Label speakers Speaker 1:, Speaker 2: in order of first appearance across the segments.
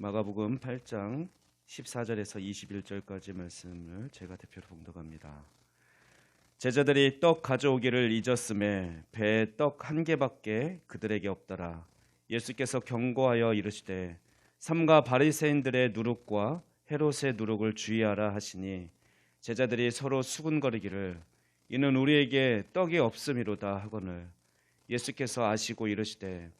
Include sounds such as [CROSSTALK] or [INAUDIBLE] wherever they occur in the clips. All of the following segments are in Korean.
Speaker 1: 마가복음 8장 14절에서 21절까지 말씀을 제가 대표로 봉독합니다. 제자들이 떡 가져오기를 잊었음에 배에 떡 한 개밖에 그들에게 없더라. 예수께서 경고하여 이르시되 삼가 바리새인들의 누룩과 헤롯의 누룩을 주의하라 하시니 제자들이 서로 수군거리기를 이는 우리에게 떡이 없음이로다 하거늘 예수께서 아시고 이르시되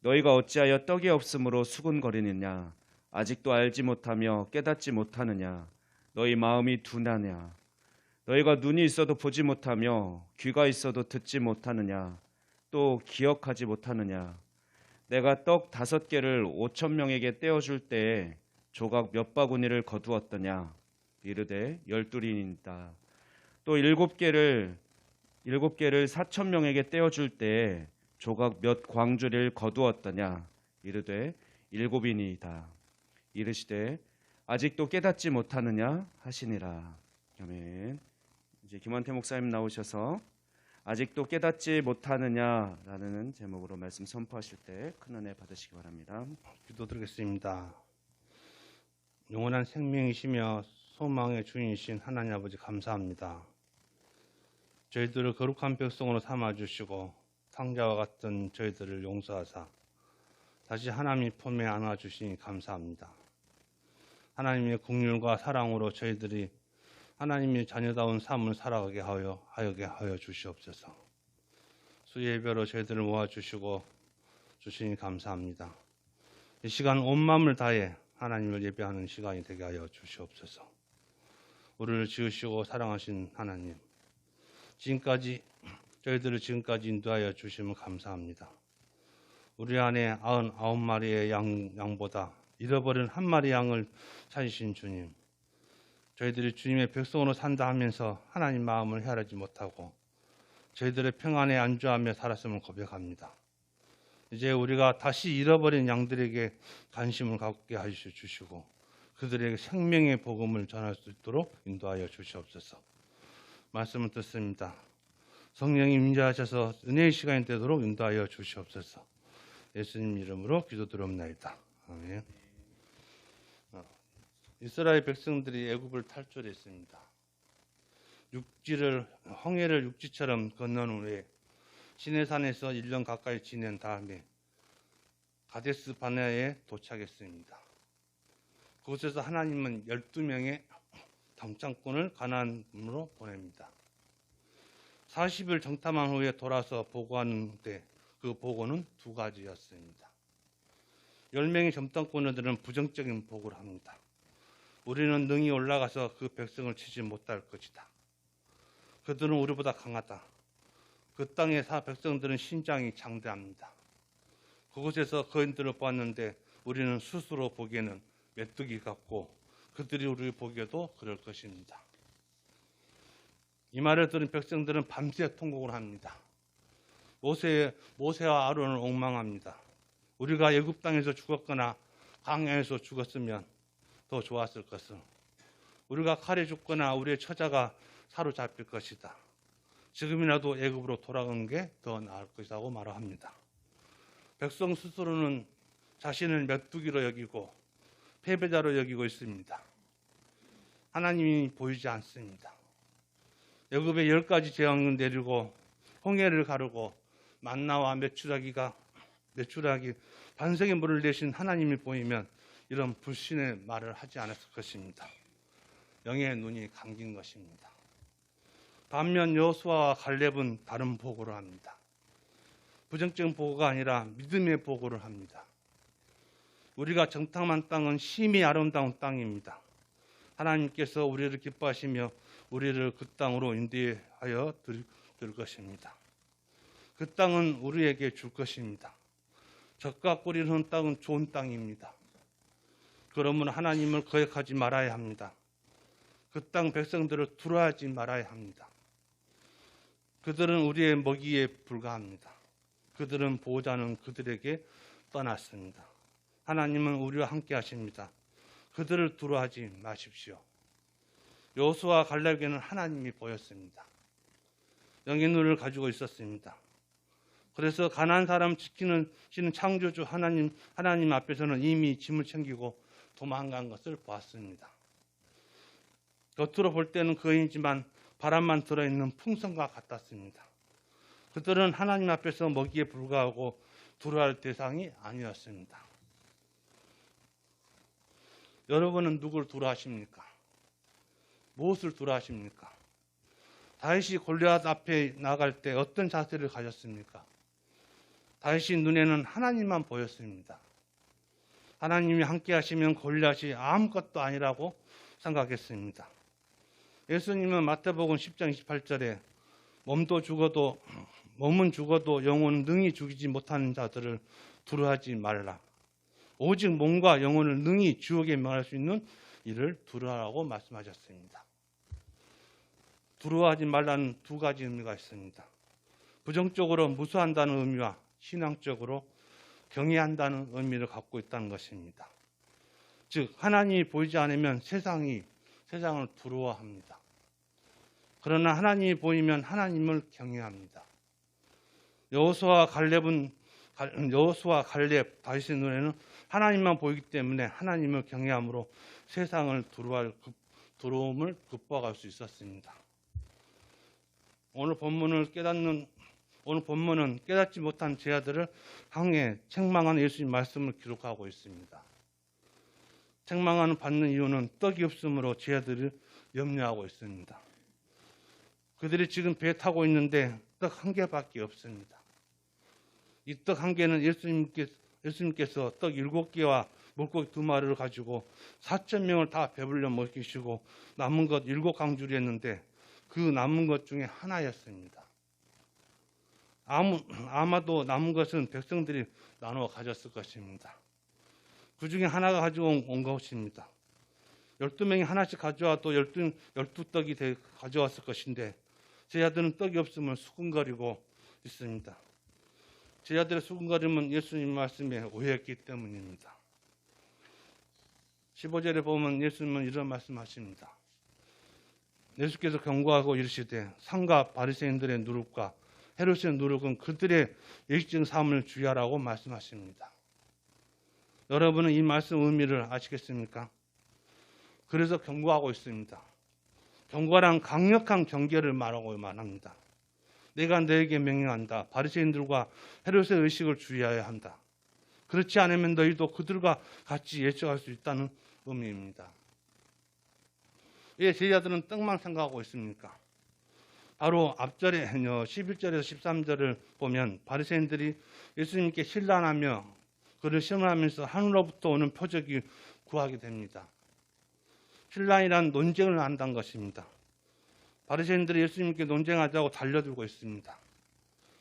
Speaker 1: 너희가 어찌하여 떡이 없으므로 수군거리느냐 아직도 알지 못하며 깨닫지 못하느냐? 너희 마음이 둔하냐? 너희가 눈이 있어도 보지 못하며 귀가 있어도 듣지 못하느냐? 또 기억하지 못하느냐? 내가 떡 다섯 개를 오천 명에게 떼어줄 때에 조각 몇 바구니를 거두었더냐? 이르되 열둘이니이다. 또 일곱 개를 일곱 개를 사천 명에게 떼어줄 때에 조각 몇 광주를 거두었더냐? 이르되 일곱이니이다 이르시되 아직도 깨닫지 못하느냐 하시니라 아멘 이제 김원태 목사님 나오셔서 아직도 깨닫지 못하느냐라는 제목으로 말씀 선포하실 때 큰 은혜 받으시기 바랍니다.
Speaker 2: 기도드리겠습니다. 영원한 생명이시며 소망의 주인이신 하나님 아버지 감사합니다. 저희들을 거룩한 백성으로 삼아 주시고 상자와 같은 저희들을 용서하사 다시 하나님의 품에 안아 주시니 감사합니다. 하나님의 국률과 사랑으로 저희들이 하나님의 자녀다운 삶을 살아가게 하여 하여게 하여 주시옵소서. 수예배로 저희들을 모아 주시고 주시니 감사합니다. 이 시간 온 마음을 다해 하나님을 예배하는 시간이 되게 하여 주시옵소서. 우리를 지으시고 사랑하신 하나님, 지금까지 저희들을 지금까지 인도하여 주시면 감사합니다. 우리 안에 아흔 아홉 마리의 양, 양보다 잃어버린 한 마리 양을 찾으신 주님, 저희들이 주님의 백성으로 산다 하면서 하나님 마음을 헤아리지 못하고 저희들의 평안에 안주하며 살았음을 고백합니다. 이제 우리가 다시 잃어버린 양들에게 관심을 갖게 하여 주시고 그들에게 생명의 복음을 전할 수 있도록 인도하여 주시옵소서. 말씀을 듣습니다. 성령이 임재하셔서 은혜의 시간이 되도록 인도하여 주시옵소서. 예수님 이름으로 기도드립니다. 아멘. 어, 이스라엘 백성들이 애굽을 탈출했습니다. 육지를 홍해를 육지처럼 건넌 후에 시내산에서 1년 가까이 지낸 다음에 가데스 바네아에 도착했습니다. 그곳에서 하나님은 12명의 담장꾼을 가나안 으로 보냅니다. 40일 정탐한 후에 돌아서 보고하는데 그 보고는 두 가지였습니다. 10명의 점탐꾼들은 부정적인 보고를 합니다. 우리는 능히 올라가서 그 백성을 치지 못할 것이다. 그들은 우리보다 강하다. 그 땅의 사 백성들은 신장이 장대합니다. 그곳에서 거인들을 보았는데 우리는 스스로 보기에는 메뚜기 같고 그들이 우리 보기에도 그럴 것입니다. 이 말을 들은 백성들은 밤새 통곡을 합니다. 모세, 모세와 아론을 옥망합니다. 우리가 애굽 땅에서 죽었거나 강야에서 죽었으면 더 좋았을 것을. 우리가 칼에 죽거나 우리의 처자가 사로잡힐 것이다. 지금이라도 애굽으로 돌아가는 게더 나을 것이라고 말합니다. 백성 스스로는 자신을 메뚜기로 여기고 패배자로 여기고 있습니다. 하나님이 보이지 않습니다. 애굽에 열 가지 재앙을 내리고 홍해를 가르고 만나와 메추라기가 메추라기 반석의 물을 내신 하나님이 보이면 이런 불신의 말을 하지 않았을 것입니다. 영의 눈이 감긴 것입니다. 반면 여호수아와 갈렙은 다른 보고를 합니다. 부정적인 보고가 아니라 믿음의 보고를 합니다. 우리가 정탐한 땅은 심히 아름다운 땅입니다. 하나님께서 우리를 기뻐하시며 우리를 그 땅으로 인도하여 들, 들 것입니다. 그 땅은 우리에게 줄 것입니다. 적과 꿀이는 땅은 좋은 땅입니다. 그러면 하나님을 거역하지 말아야 합니다. 그 땅 백성들을 두려워하지 말아야 합니다. 그들은 우리의 먹이에 불과합니다. 그들은 보호자는 그들에게 떠났습니다. 하나님은 우리와 함께 하십니다. 그들을 두려워하지 마십시오. 여호수아 갈렙에는 하나님이 보였습니다. 영의 눈을 가지고 있었습니다. 그래서 가난한 사람 지키는 시는 창조주 하나님 하나님 앞에서는 이미 짐을 챙기고 도망간 것을 보았습니다. 겉으로 볼 때는 거인이지만 바람만 들어있는 풍선과 같았습니다. 그들은 하나님 앞에서 먹이에 불과하고 두려워할 대상이 아니었습니다. 여러분은 누굴 두려워하십니까? 무엇을 두려워하십니까? 다윗이 골리앗 앞에 나갈 때 어떤 자세를 가졌습니까? 다윗이 눈에는 하나님만 보였습니다. 하나님이 함께 하시면 골리앗이 아무것도 아니라고 생각했습니다. 예수님은 마태복음 10장 28절에 몸도 죽어도 몸은 죽어도 영혼은 능히 죽이지 못하는 자들을 두려워하지 말라. 오직 몸과 영혼을 능히 지옥에 명할 수 있는 이를 두려워하라고 말씀하셨습니다. 두려워하지 말라는 두 가지 의미가 있습니다. 부정적으로 무수한다는 의미와 신앙적으로 경외한다는 의미를 갖고 있다는 것입니다. 즉 하나님이 보이지 않으면 세상이 세상을 두려워합니다. 그러나 하나님이 보이면 하나님을 경외합니다. 여호수아 갈렙은 여호수아 갈렙 다윗의 눈에는 하나님만 보이기 때문에 하나님을 경외함으로 세상을 두려워할 급- 두려움을 극복할 수 있었습니다. 오늘 본문을 깨닫는 오늘 본문은 깨닫지 못한 제자들을 향해 책망하는 예수님 말씀을 기록하고 있습니다. 책망하는 받는 이유는 떡이 없으므로 제자들을 염려하고 있습니다. 그들이 지금 배 타고 있는데 떡 한 개밖에 없습니다. 이 떡 한 개는 예수님께, 예수님께서 떡 일곱 개와 물고기 두 마리를 가지고 사천 명을 다 배불려 먹이시고 남은 것 일곱 강줄이 했는데 그 남은 것 중에 하나였습니다. 아무, 아마도 남은 것은 백성들이 나누어 가졌을 것입니다. 그 중에 하나가 가지고 온, 온 것입니다. 열두 명이 하나씩 가져와도 열두, 열두 떡이 되- 가져왔을 것인데 제자들은 떡이 없음을 수군거리고 있습니다. 제자들의 수군거림은 예수님 말씀에 오해했기 때문입니다. 15절에 보면 예수님은 이런 말씀하십니다. 예수께서 경고하고 이르시되 상가 바리새인들의 누룩과 헤롯의 누룩은 그들의 예식적 삶을 주의하라고 말씀하십니다. 여러분은 이 말씀 의미를 아시겠습니까? 그래서 경고하고 있습니다. 경고란 강력한 경계를 말하고 말합니다. 내가 너에게 명령한다. 바리새인들과 헤롯의 의식을 주의해야 한다. 그렇지 않으면 너희도 그들과 같이 예측할 수 있다는 의미입니다. 왜 제자들은 떡만 생각하고 있습니까? 바로 앞절에 [LAUGHS] 11절에서 13절을 보면 바리새인들이 예수님께 신란하며 그를 시험하면서 하늘로부터 오는 표적이 구하게 됩니다. 신란이란 논쟁을 한다는 것입니다. 바리새인들이 예수님께 논쟁하자고 달려들고 있습니다.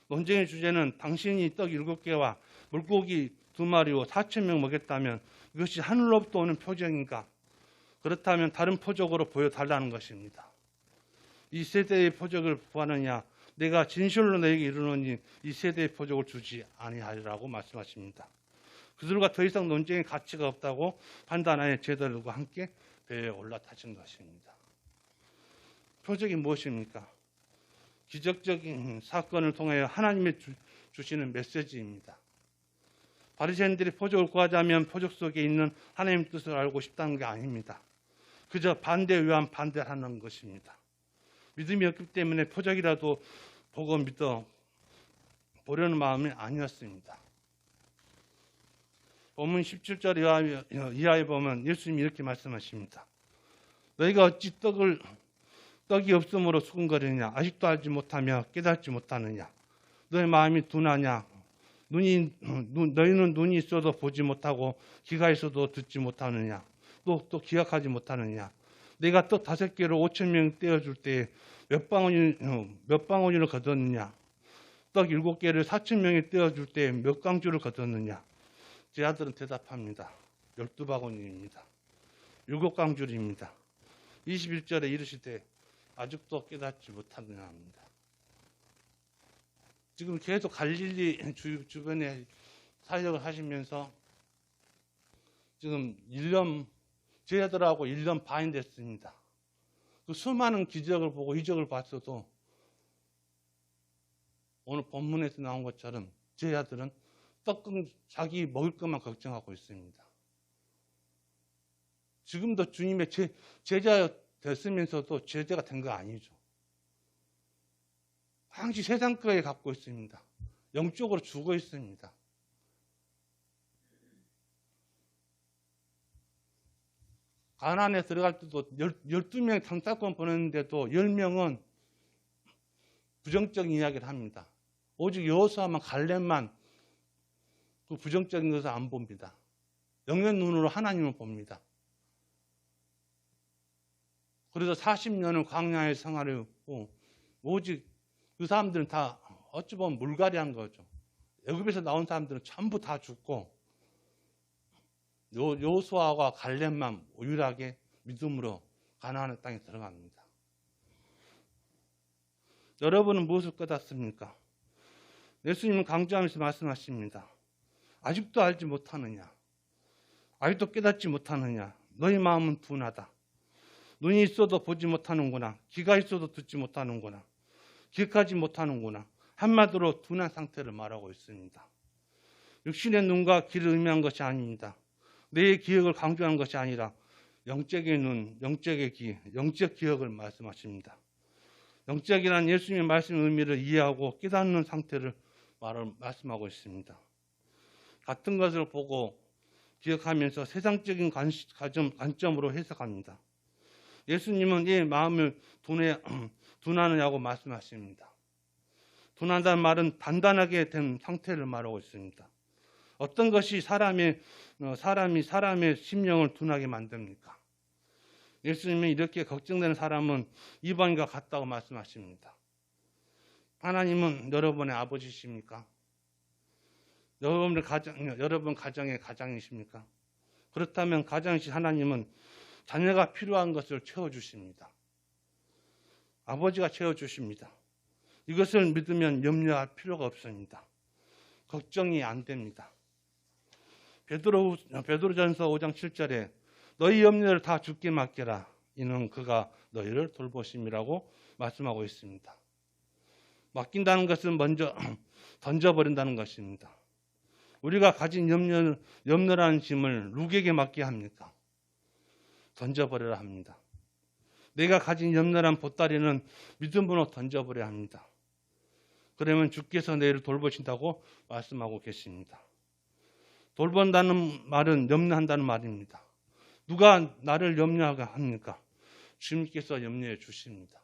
Speaker 2: 논쟁의 주제는 당신이 떡 일곱 개와 물고기 두 마리로 사천 명 먹였다면 이것이 하늘로부터 오는 표적인가? 그렇다면 다른 표적으로 보여달라는 것입니다. 이 세대의 표적을 구하느냐? 내가 진실로 너에게 이르노니 이 세대의 표적을 주지 아니하리라고 말씀하십니다. 그들과 더 이상 논쟁의 가치가 없다고 판단하여 제자들과 함께 배에 올라타신 것입니다. 표적이 무엇입니까? 기적적인 사건을 통하여 하나님의 주, 주시는 메시지입니다. 바리새인들이 표적을 구하자면 표적 속에 있는 하나님 뜻을 알고 싶다는 게 아닙니다. 그저 반대에 의한 반대를 하는 것입니다. 믿음이 없기 때문에 표적이라도 보고 믿어 보려는 마음이 아니었습니다. 본문 17절 이하에, 보면 예수님이 이렇게 말씀하십니다. 너희가 어찌 떡을 떡이 없음으로 수군거리느냐? 아직도 알지 못하며 깨닫지 못하느냐? 너희 마음이 둔하냐? 눈이 눈- 너희는 눈이 있어도 보지 못하고 귀가 있어도 듣지 못하느냐? 또 또 기억하지 못하느냐 내가 떡 다섯 개로 오천 명 떼어줄 때 몇 방울이 어, 몇 방울이를 거뒀느냐? 떡 일곱 개를 사천 명이 떼어줄 때 몇 강주를 거뒀느냐? 제 아들은 대답합니다. 열두 바구니입니다. 일곱 강줄입니다. 21절에 이르시되 아직도 깨닫지 못하느냐 합니다. 지금 계속 갈릴리 주, 주변에 사역을 하시면서 지금 1년 제자들하고 1년 반이 됐습니다. 그 수많은 기적을 보고 이적을 봤어도 오늘 본문에서 나온 것처럼 제자들은 떡국 자기 먹을 것만 걱정하고 있습니다. 지금도 주님의 제, 제자 됐으면서도 제자가 된 거 아니죠. 항시 세상 거에 갖고 있습니다. 영적으로 죽어 있습니다. 가난에 들어갈 때도 12명 장사권 보냈는데도 10명은 부정적인 이야기를 합니다. 오직 여호수아만 갈렙만 그 부정적인 것을 안 봅니다. 영의 눈으로 하나님을 봅니다. 그래서 40년을 광야의 생활을 했고 오직 그 사람들은 다 어찌 보면 물갈이한 거죠. 애굽에서 나온 사람들은 전부 다 죽고 요, 요수아와 갈렙만 유일하게 믿음으로 가나안의 땅에 들어갑니다. 여러분은 무엇을 깨닫습니까? 예수님은 강조하면서 말씀하십니다. 아직도 알지 못하느냐? 아직도 깨닫지 못하느냐? 너희 마음은 둔하다. 눈이 있어도 보지 못하는구나. 귀가 있어도 듣지 못하는구나. 기억하지 못하는구나. 한마디로 둔한 상태를 말하고 있습니다. 육신의 눈과 귀를 의미한 것이 아닙니다. 내 기억을 강조하는 것이 아니라 영적의 눈, 영적의 귀, 영적 기억을 말씀하십니다. 영적이란 예수님의 말씀의 의미를 이해하고 깨닫는 상태를 말을 말씀하고 있습니다. 같은 것을 보고 기억하면서 세상적인 관점, 관점으로 해석합니다. 예수님은 이 마음을 둔해, [CLEARS THROAT] 둔하느냐고 말씀하십니다. 둔하다는 말은 단단하게 된 상태를 말하고 있습니다. 어떤 것이 사람의 어, 사람이 사람의 심령을 둔하게 만듭니까? 예수님이 이렇게 걱정되는 사람은 이방인과 같다고 말씀하십니다. 하나님은 여러분의 아버지십니까? 여러분의 가정, 여러분 가정의 가장이십니까? 그렇다면 가장이신 하나님은 자녀가 필요한 것을 채워 주십니다. 아버지가 채워 주십니다. 이것을 믿으면 염려할 필요가 없습니다. 걱정이 안 됩니다. 베드로 베드로전서 5장 7절에 너희 염려를 다 죽게 맡겨라. 이는 그가 너희를 돌보심이라고 말씀하고 있습니다. 맡긴다는 것은 먼저 [CLEARS THROAT] 던져버린다는 것입니다. 우리가 가진 염려, 염려라는 짐을 누구에게 맡게 합니까? 던져버려야 합니다. 내가 가진 염려란 보따리는 믿음으로 던져버려야 합니다. 그러면 주께서 내를 돌보신다고 말씀하고 계십니다. 돌본다는 말은 염려한다는 말입니다. 누가 나를 염려하게 합니까? 주님께서 염려해 주십니다.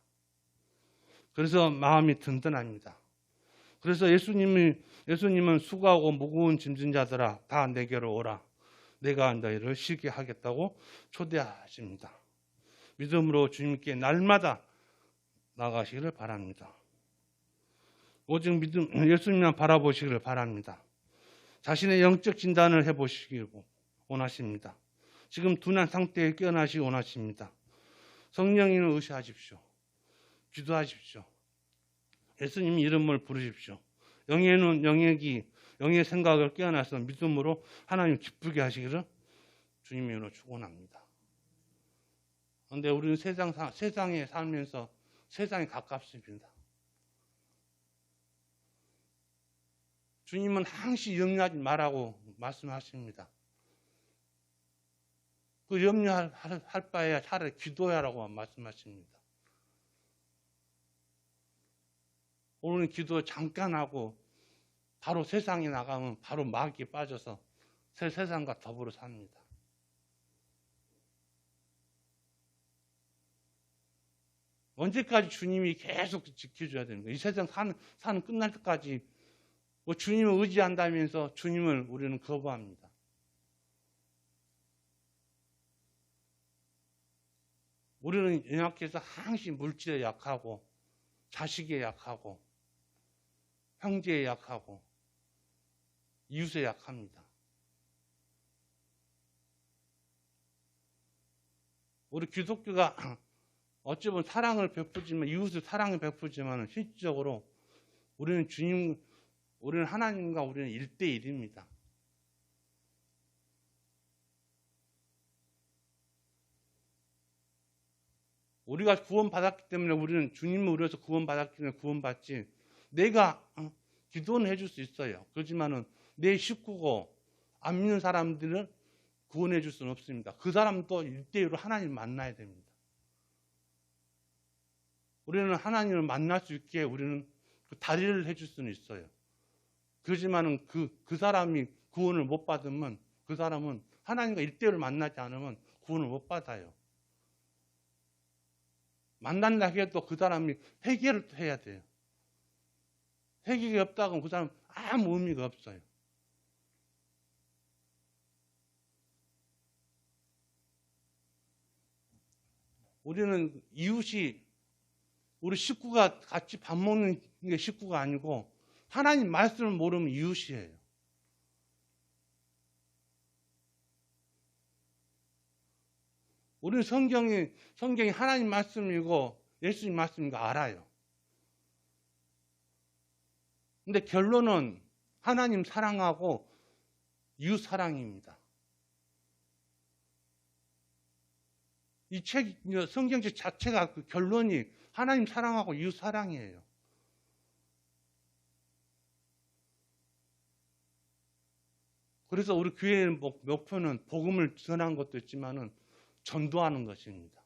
Speaker 2: 그래서 마음이 든든합니다. 그래서 예수님이 예수님은 수고하고 무거운 짐진 자들아 다 내게로 오라. 내가 너희를 쉬게 하겠다고 초대하십니다. 믿음으로 주님께 날마다 나가시기를 바랍니다. 오직 믿음 예수님만 바라보시기를 바랍니다. 자신의 영적 진단을 해보시길 원하십니다. 지금 둔한 상태에 깨어나시기 원하십니다. 성령님을 의시하십시오. 기도하십시오. 예수님 이름을 부르십시오. 영의 눈, 영의 귀, 영의 생각을 깨어나서 믿음으로 하나님 기쁘게 하시기를 주님의 이름으로 축원합니다. 그런데 우리는 세상 세상에 살면서 세상에 가깝습니다. 주님은 항시 염려하지 말라고 말씀하십니다. 그 염려할 할 바에야 차라리 기도하라고 말씀하십니다. 오늘 기도 잠깐 하고 바로 세상에 나가면 바로 마귀에 빠져서 새 세상과 더불어 삽니다. 언제까지 주님이 계속 지켜줘야 되는 거예요? 이 세상 사는, 사는 끝날 때까지 뭐 주님을 의지한다면서 주님을 우리는 거부합니다. 우리는 연약해서 항상 물질에 약하고 자식에 약하고 형제에 약하고 이웃에 약합니다. 우리 기독교가 [CLEARS THROAT] 어찌 보면 사랑을 베푸지만 이웃을 사랑을 베푸지만 실질적으로 우리는 주님 우리는 하나님과 우리는 1대1입니다. 우리가 구원받았기 때문에 우리는 주님을 우려서 구원받았기 때문에 구원받지 내가 어, 기도는 해줄 수 있어요. 그렇지만은 내 식구고 안 믿는 사람들은 구원해 줄 수는 없습니다. 그 사람도 일대일로 하나님 만나야 됩니다. 우리는 하나님을 만날 수 있게 우리는 그 다리를 해줄 수는 있어요. 그렇지만은 그, 그 사람이 구원을 못 받으면 그 사람은 하나님과 일대일로 만나지 않으면 구원을 못 받아요. 만난다 해도 그 사람이 회개를 또 해야 돼요. 회개가 없다고 그 사람 아무 의미가 없어요. 우리는 이웃이 우리 식구가 같이 밥 먹는 게 식구가 아니고 하나님 말씀을 모르면 이웃이에요. 우리는 성경이 성경이 하나님 말씀이고 예수님 말씀인 거 알아요. 근데 결론은 하나님 사랑하고 이웃 사랑입니다. 이 책, 성경책 자체가 그 결론이 하나님 사랑하고 이웃 사랑이에요. 그래서 우리 교회의 목- 목표는 복음을 전하는 것도 있지만은 전도하는 것입니다.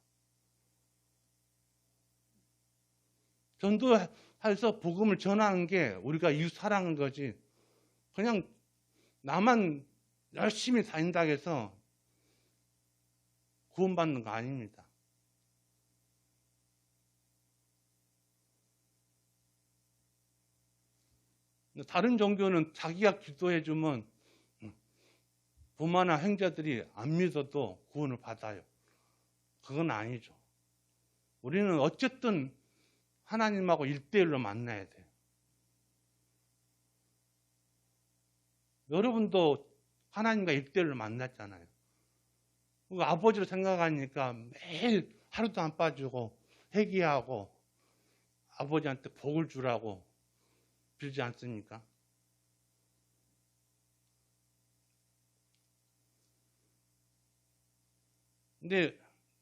Speaker 2: 전도해서 복음을 전하는 게 우리가 이웃 사랑인 거지. 그냥 나만 열심히 다닌다 해서 구원받는 거 아닙니다. 다른 종교는 자기가 기도해주면 부모나 형제들이 안 믿어도 구원을 받아요. 그건 아니죠. 우리는 어쨌든 하나님하고 일대일로 만나야 돼요. 여러분도 하나님과 일대일로 만났잖아요. 그 아버지로 생각하니까 매일 하루도 안 빠지고 회개하고 아버지한테 복을 주라고 빌지 않습니까? 근데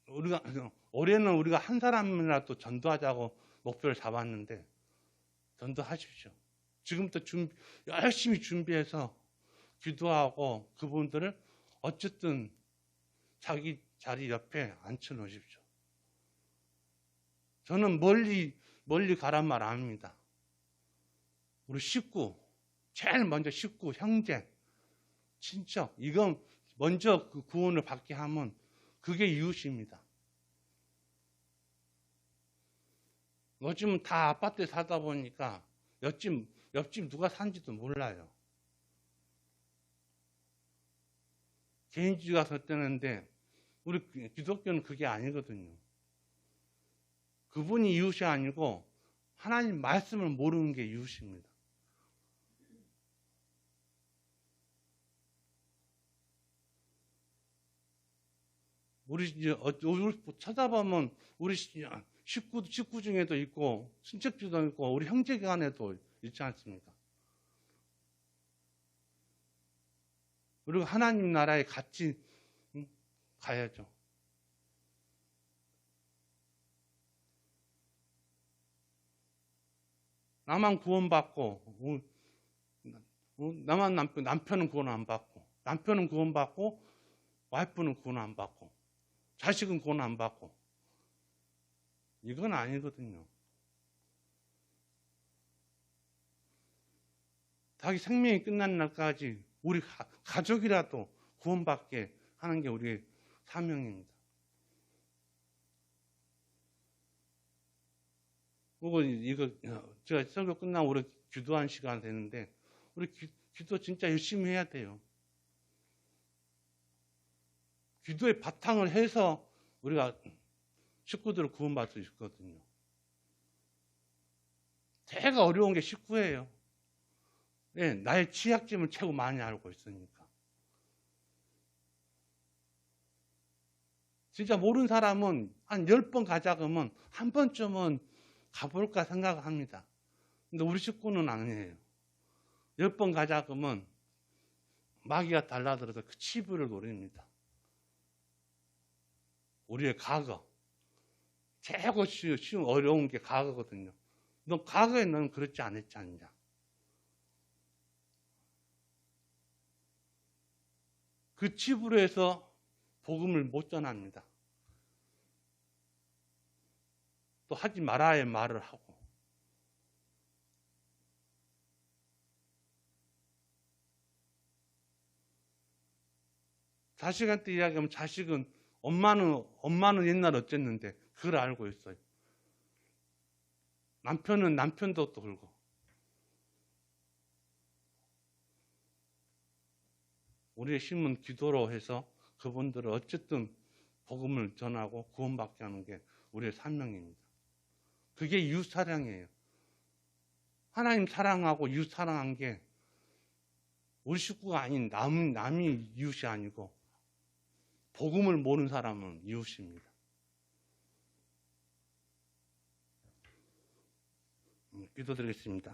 Speaker 2: 우리가 [LAUGHS] 올해는 우리가 한 사람이라도 전도하자고 목표를 잡았는데 전도하십시오. 지금부터 준비, 열심히 준비해서 기도하고 그분들을 어쨌든 자기 자리 옆에 앉혀 놓으십시오. 저는 멀리 멀리 가란 말 아닙니다. 우리 식구, 제일 먼저 식구, 형제, 친척, 이건 먼저 그 구원을 받게 하면 그게 이웃입니다. 요즘은 다 아파트에 살다 보니까 옆집, 옆집 누가 산지도 몰라요. 개인주의가 섰다는데 우리 기독교는 그게 아니거든요. 그분이 이웃이 아니고 하나님 말씀을 모르는 게 이웃입니다. 우리 이제 어- 찾아보면 우리 시- 식구 식구 중에도 있고 친척들도 있고 우리 형제간에도 있지 않습니까? 우리가 하나님 나라에 같이 응? 가야죠. 나만 구원받고 나만 남편 남편은 구원 안 받고 남편은 구원받고 와이프는 구원 안 받고 자식은 안 받고 이건 아니거든요. 자기 생명이 끝난 날까지 우리 가- 가족이라도 구원받게 하는 게 우리의 사명입니다. 그리고 이거 제가 설교 끝나고 우리 기도한 시간 되는데 우리 기, 기도 진짜 열심히 해야 돼요. 기도의 바탕을 해서 우리가 식구들을 구원받을 수 있거든요. 제가 어려운 게 식구예요. 예, 나의 취약점을 최고 많이 알고 있으니까. 진짜 모르는 사람은 한 열 번 가자 그러면 한 번쯤은 가볼까 생각합니다. 근데 우리 식구는 아니에요. 열 번 가자 그러면 마귀가 달라들어서 그 치부를 노립니다. 우리의 과거. 최고 쉬- 쉬운 어려운 게 과거거든요. 너 과거에 너는 그렇지 않았지 않냐? 그 집으로 해서 복음을 못 전합니다. 또 하지 말아야 말을 하고. 자식한테 이야기하면 자식은 엄마는 엄마는 옛날 어쨌는데 그걸 알고 있어요. 남편은 남편도 또 그러고. 우리의 힘은 기도로 해서 그분들을 어쨌든 복음을 전하고 구원받게 하는 게 우리의 사명입니다. 그게 이웃 사랑이에요. 하나님 사랑하고 이웃 사랑한 게 우리 식구가 아닌 남, 남이 이웃이 아니고 복음을 모르는 사람은 이웃입니다. 음, 기도드리겠습니다.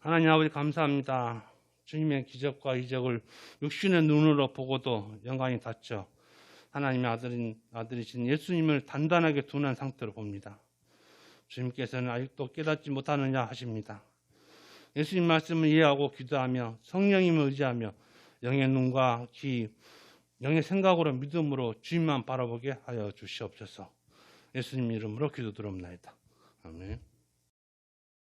Speaker 2: 하나님 아버지 감사합니다. 주님의 기적과 이적을 육신의 눈으로 보고도 영광이 닿죠. 하나님의 아들인, 아들이신 예수님을 단단하게 둔한 상태로 봅니다. 주님께서는 아직도 깨닫지 못하느냐 하십니다. 예수님 말씀을 이해하고 기도하며 성령님을 의지하며 영의 눈과 귀, 영의 생각으로 믿음으로 주님만 바라보게 하여 주시옵소서. 예수님 이름으로 기도드립니다. 아멘.